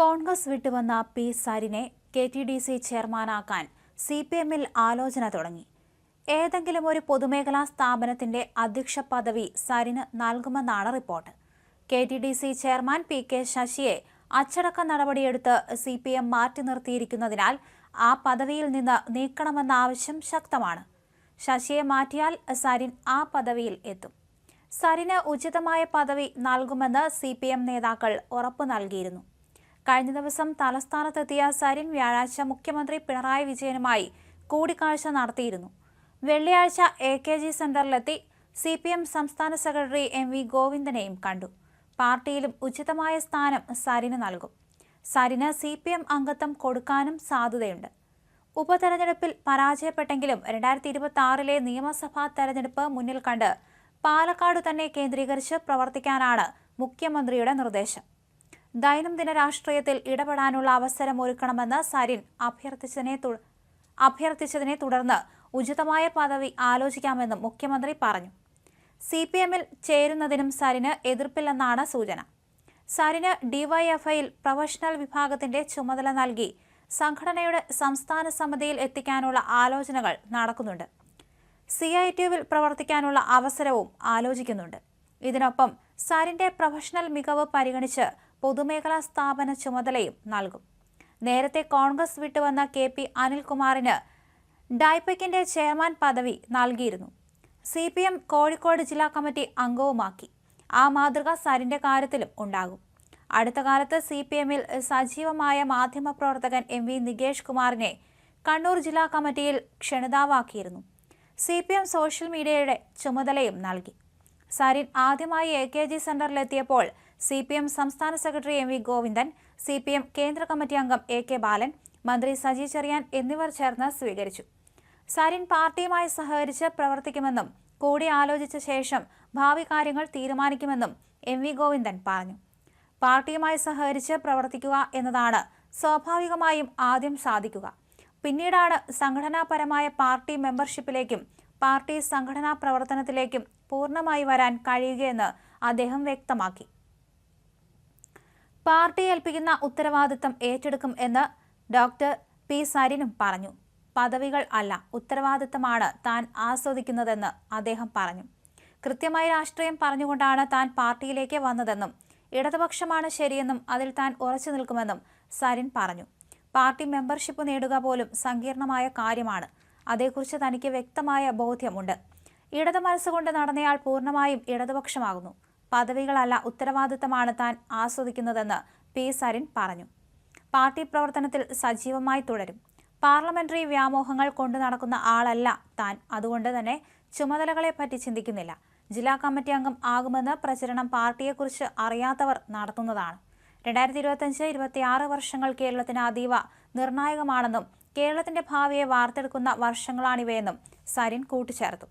കോൺഗ്രസ് വിട്ടുവന്ന പി സരിനെ K T D C ചെയർമാനാക്കാൻ സി പി എമ്മിൽ ആലോചന തുടങ്ങി. ഏതെങ്കിലും ഒരു പൊതുമേഖലാ സ്ഥാപനത്തിന്റെ അധ്യക്ഷ പദവി സരിന് നൽകുമെന്നാണ് report. K T D C chairman P K ശശിയെ അച്ചടക്ക നടപടിയെടുത്ത് സി പി എം മാറ്റി നിർത്തിയിരിക്കുന്നതിനാൽ ആ പദവിയിൽ നിന്ന് നീക്കണമെന്ന ആവശ്യം ശക്തമാണ്. ശശിയെ മാറ്റിയാൽ സരിൻ ആ പദവിയിൽ എത്തും. സരിന് ഉചിതമായ പദവി നൽകുമെന്ന് സി പി എം നേതാക്കൾ ഉറപ്പു നൽകിയിരുന്നു. കഴിഞ്ഞ ദിവസം തലസ്ഥാനത്തെത്തിയ സരിൻ വ്യാഴാഴ്ച മുഖ്യമന്ത്രി പിണറായി വിജയനുമായി കൂടിക്കാഴ്ച നടത്തിയിരുന്നു. വെള്ളിയാഴ്ച എ കെ ജി സെന്ററിലെത്തി സി പി എം സംസ്ഥാന സെക്രട്ടറി എം വി ഗോവിന്ദനെയും കണ്ടു. പാർട്ടിയിലും ഉചിതമായ സ്ഥാനം സരിന് നൽകും. സരിന് സി പി എം അംഗത്വം കൊടുക്കാനും സാധ്യതയുണ്ട്. ഉപതെരഞ്ഞെടുപ്പിൽ പരാജയപ്പെട്ടെങ്കിലും രണ്ടായിരത്തി ഇരുപത്തി ആറിലെ നിയമസഭാ തെരഞ്ഞെടുപ്പ് മുന്നിൽ കണ്ട് പാലക്കാട് തന്നെ കേന്ദ്രീകരിച്ച് പ്രവർത്തിക്കാനാണ് മുഖ്യമന്ത്രിയുടെ നിർദ്ദേശം. ദൈനംദിന രാഷ്ട്രീയത്തിൽ ഇടപെടാനുള്ള അവസരം ഒരുക്കണമെന്ന് സരിൻ അഭ്യർത്ഥിച്ചതിനെ അഭ്യർത്ഥിച്ചതിനെ തുടർന്ന് ഉചിതമായ പദവി ആലോചിക്കാമെന്നും മുഖ്യമന്ത്രി പറഞ്ഞു. സി പി എമ്മിൽ ചേരുന്നതിനും സരിന് എതിർപ്പില്ലെന്നാണ് സൂചന. സരിന് ഡിവൈഎഫ്ഐയിൽ പ്രൊഫഷണൽ വിഭാഗത്തിന്റെ ചുമതല നൽകി സംഘടനയുടെ സംസ്ഥാന സമിതിയിൽ എത്തിക്കാനുള്ള ആലോചനകൾ നടക്കുന്നുണ്ട്. സി ഐ ടിയുവിൽ പ്രവർത്തിക്കാനുള്ള അവസരവും ആലോചിക്കുന്നുണ്ട്. ഇതിനൊപ്പം സരിന്റെ പ്രൊഫഷണൽ മികവ് പരിഗണിച്ച് പൊതുമേഖലാ സ്ഥാപന ചുമതലയും നൽകും. നേരത്തെ കോൺഗ്രസ് വിട്ടുവന്ന കെ പി അനിൽകുമാറിന് ഡൈപെക്കിന്റെ ചെയർമാൻ പദവി നൽകിയിരുന്നു. സി പി എം കോഴിക്കോട് ജില്ലാ കമ്മിറ്റി അംഗവുമാക്കി. ആ മാതൃക സരിന്റെ കാര്യത്തിലും ഉണ്ടാകും. അടുത്ത കാലത്ത് സി പി എമ്മിൽ സജീവമായ മാധ്യമപ്രവർത്തകൻ എം വി നികേഷ് കുമാറിനെ കണ്ണൂർ ജില്ലാ കമ്മിറ്റിയിൽ ക്ഷണിതാവാക്കിയിരുന്നു. സി പി എം സോഷ്യൽ മീഡിയയുടെ ചുമതലയും നൽകി. സരിൻ ആദ്യമായി എ കെ ജി സെന്ററിലെത്തിയപ്പോൾ സി പി എം സംസ്ഥാന secretary M V Govindan C P M കേന്ദ്ര കമ്മിറ്റി അംഗം എ കെ ബാലൻ മന്ത്രി സജി ചെറിയാൻ എന്നിവർ ചേർന്ന് സ്വീകരിച്ചു. സരിൻ പാർട്ടിയുമായി സഹകരിച്ച് പ്രവർത്തിക്കുമെന്നും കൂടി ആലോചിച്ച ശേഷം ഭാവി കാര്യങ്ങൾ തീരുമാനിക്കുമെന്നും എം വി ഗോവിന്ദൻ പറഞ്ഞു. പാർട്ടിയുമായി സഹകരിച്ച് പ്രവർത്തിക്കുക എന്നതാണ് സ്വാഭാവികമായും ആദ്യം സാധിക്കുക. പിന്നീടാണ് സംഘടനാപരമായ പാർട്ടി മെമ്പർഷിപ്പിലേക്കും പാർട്ടി സംഘടനാ പ്രവർത്തനത്തിലേക്കും പൂർണമായി വരാൻ കഴിയുകയെന്ന് അദ്ദേഹം വ്യക്തമാക്കി. പാർട്ടി ഏൽപ്പിക്കുന്ന ഉത്തരവാദിത്തം ഏറ്റെടുക്കും എന്ന് ഡോക്ടർ പി സരിനും പറഞ്ഞു. പദവികൾ അല്ല ഉത്തരവാദിത്തമാണ് താൻ ആസ്വദിക്കുന്നതെന്ന് അദ്ദേഹം പറഞ്ഞു. കൃത്യമായി രാഷ്ട്രീയം പറഞ്ഞുകൊണ്ടാണ് താൻ പാർട്ടിയിലേക്ക് വന്നതെന്നും ഇടതുപക്ഷമാണ് ശരിയെന്നും അതിൽ താൻ ഉറച്ചു നിൽക്കുമെന്നും സരിൻ പറഞ്ഞു. പാർട്ടി മെമ്പർഷിപ്പ് നേടുക പോലും സങ്കീർണമായ കാര്യമാണ്. അതേക്കുറിച്ച് തനിക്ക് വ്യക്തമായ ബോധ്യമുണ്ട്. ഇടത് മനസ്സുകൊണ്ട് നടന്നയാൾ പൂർണമായും ഇടതുപക്ഷമാകുന്നു. പദവികളല്ല ഉത്തരവാദിത്തമാണ് താൻ ആസ്വദിക്കുന്നതെന്ന് പി സരിൻ പറഞ്ഞു. പാർട്ടി പ്രവർത്തനത്തിൽ സജീവമായി തുടരും. പാർലമെന്ററി വ്യാമോഹങ്ങൾ കൊണ്ട് നടക്കുന്ന ആളല്ല താൻ. അതുകൊണ്ട് തന്നെ ചുമതലകളെപ്പറ്റി ചിന്തിക്കുന്നില്ല. ജില്ലാ കമ്മിറ്റി അംഗം ആകുമെന്ന് പ്രചരണം പാർട്ടിയെക്കുറിച്ച് അറിയാത്തവർ നടത്തുന്നതാണ്. രണ്ടായിരത്തി ഇരുപത്തഞ്ച് ഇരുപത്തിയാറ് വർഷങ്ങൾ കേരളത്തിന് അതീവ നിർണായകമാണെന്നും കേരളത്തിന്റെ ഭാവിയെ വാർത്തെടുക്കുന്ന വർഷങ്ങളാണിവയെന്നും സരിൻ കൂട്ടിച്ചേർത്തു.